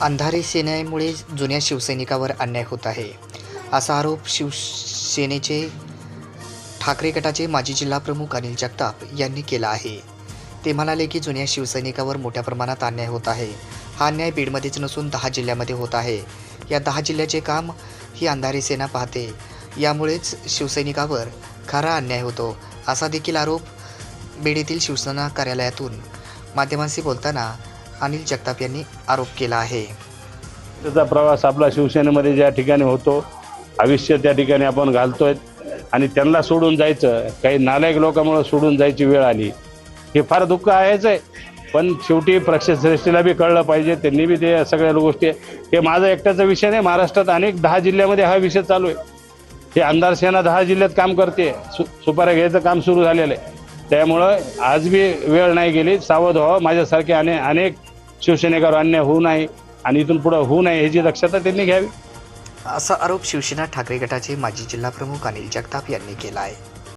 अंधारी सेनेमुळे जुन्या शिवसैनिकावर अन्याय होत आहे. असा आरोप शिवसेनेचे ठाकरे गटाचे माजी जिल्हाप्रमुख अनिल जगताप यांनी केला आहे. ते म्हणाले की जुन्या शिवसैनिकावर मोठ्या प्रमाणात अन्याय होत आहे. हा अन्याय बीडमध्येच नसून दहा जिल्ह्यामध्ये होत आहे. या दहा जिल्ह्याचे काम ही अंधारी सेना पाहते. यामुळेच शिवसैनिकावर खरा अन्याय होतो असा देखील आरोप बीड येथील शिवसेना कार्यालयातून माध्यमांशी बोलताना अनिल जगताप यांनी आरोप केला आहे. त्याचा प्रवास आपला शिवसेनेमध्ये ज्या ठिकाणी होतो आयुष्य त्या ठिकाणी आपण घालतोय आणि त्यांना सोडून जायचं काही नालायक लोकांमुळे सोडून जायची वेळ आली. हे फार दुःख आहेच आहे. पण शेवटी प्रक्षश्रेष्ठीला बी कळलं पाहिजे त्यांनी बी ते सगळ्या गोष्टी हे माझा एकट्याचा विषय नाही महाराष्ट्रात अनेक दहा जिल्ह्यामध्ये हा विषय चालू आहे. हे आमदार सेना दहा जिल्ह्यात काम करते सु सुपाऱ्या घ्यायचं काम सुरू झालेलं आहे. त्यामुळं आज बी वेळ नाही गेली सावध व्हावं. माझ्यासारखे अने अनेक शिवसैनिकावर अन्याय होऊ नये आणि इथून पुढं होऊ नये ह्याची दक्षता त्यांनी घ्यावी. असा आरोप शिवसेना ठाकरे गटाचे माजी जिल्हाप्रमुख अनिल जगताप यांनी केला आहे.